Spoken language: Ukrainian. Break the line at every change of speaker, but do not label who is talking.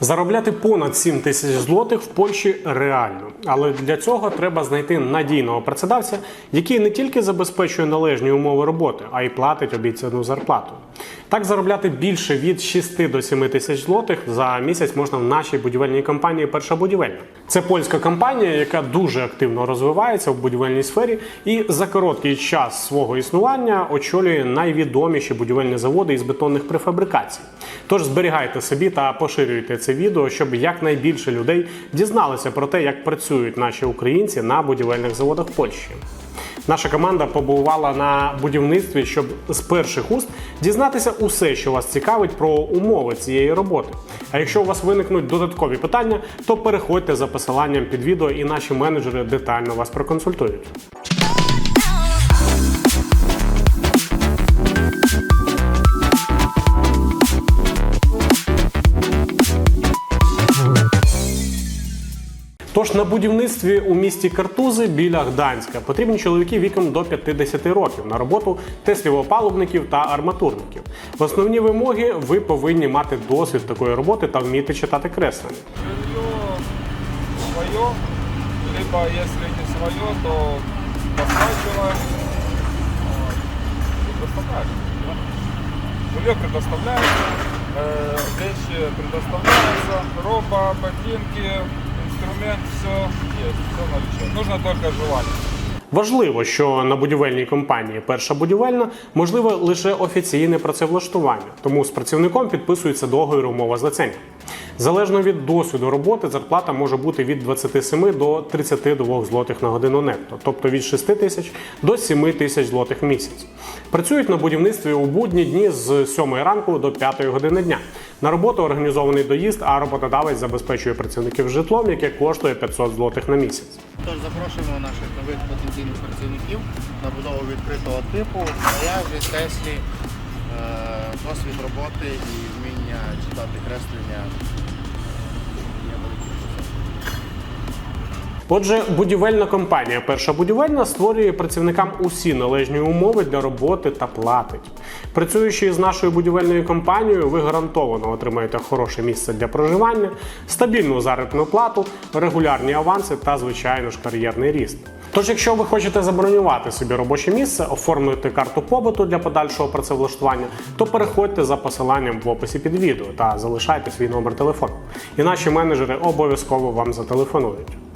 Заробляти понад 7 тисяч злотих в Польщі реально, але для цього треба знайти надійного працедавця, який не тільки забезпечує належні умови роботи, а й платить обіцяну зарплату. Так заробляти більше від 6 до 7 тисяч злотих за місяць можна в нашій будівельній компанії Перша будівельна. Це польська компанія, яка дуже активно розвивається в будівельній сфері і за короткий час свого існування очолює найвідоміші будівельні заводи із бетонних префабрикацій. Тож зберігайте собі та поширюйте це відео, щоб якнайбільше людей дізналися про те, як працюють наші українці на будівельних заводах Польщі. Наша команда побувала на будівництві, щоб з перших уст дізнатися усе, що вас цікавить про умови цієї роботи. А якщо у вас виникнуть додаткові питання, то переходьте за посиланням під відео, і наші менеджери детально вас проконсультують. Тож на будівництві у місті Картузи біля Гданська потрібні чоловіки віком до 50 років на роботу теслівопалубників та арматурників. В основні вимоги ви повинні мати досвід такої роботи та вміти читати креслення.
Свое, либо если не свое, то так. да. Жилье предоставляется, э, вещи предоставляются, роба, ботинки, инструмент, все есть, все наличие. Нужно только желание.
Важливо, що на будівельній компанії Перша будівельна можливе лише офіційне працевлаштування, тому з працівником підписується договір умова злицення. Залежно від досвіду роботи, зарплата може бути від 27 до 32 злотих на годину нетто, тобто від 6 тисяч до 7 тисяч злотих в місяць. Працюють на будівництві у будні дні з 7 ранку до 5 години дня. На роботу організований доїзд, а роботодавець забезпечує працівників житлом, яке коштує 500 злотих на місяць.
Тож запрошуємо наших нових потенційних працівників на будову відкритого типу. Від Теслі е, досвід роботи і вміння читати креслення.
Отже, будівельна компанія Перша будівельна створює працівникам усі належні умови для роботи та платить. Працюючи з нашою будівельною компанією, ви гарантовано отримаєте хороше місце для проживання, стабільну заробітну плату, регулярні аванси та, звичайно ж, кар'єрний ріст. Тож, якщо ви хочете забронювати собі робоче місце, оформити карту побуту для подальшого працевлаштування, то переходьте за посиланням в описі під відео та залишайте свій номер телефону. І наші менеджери обов'язково вам зателефонують.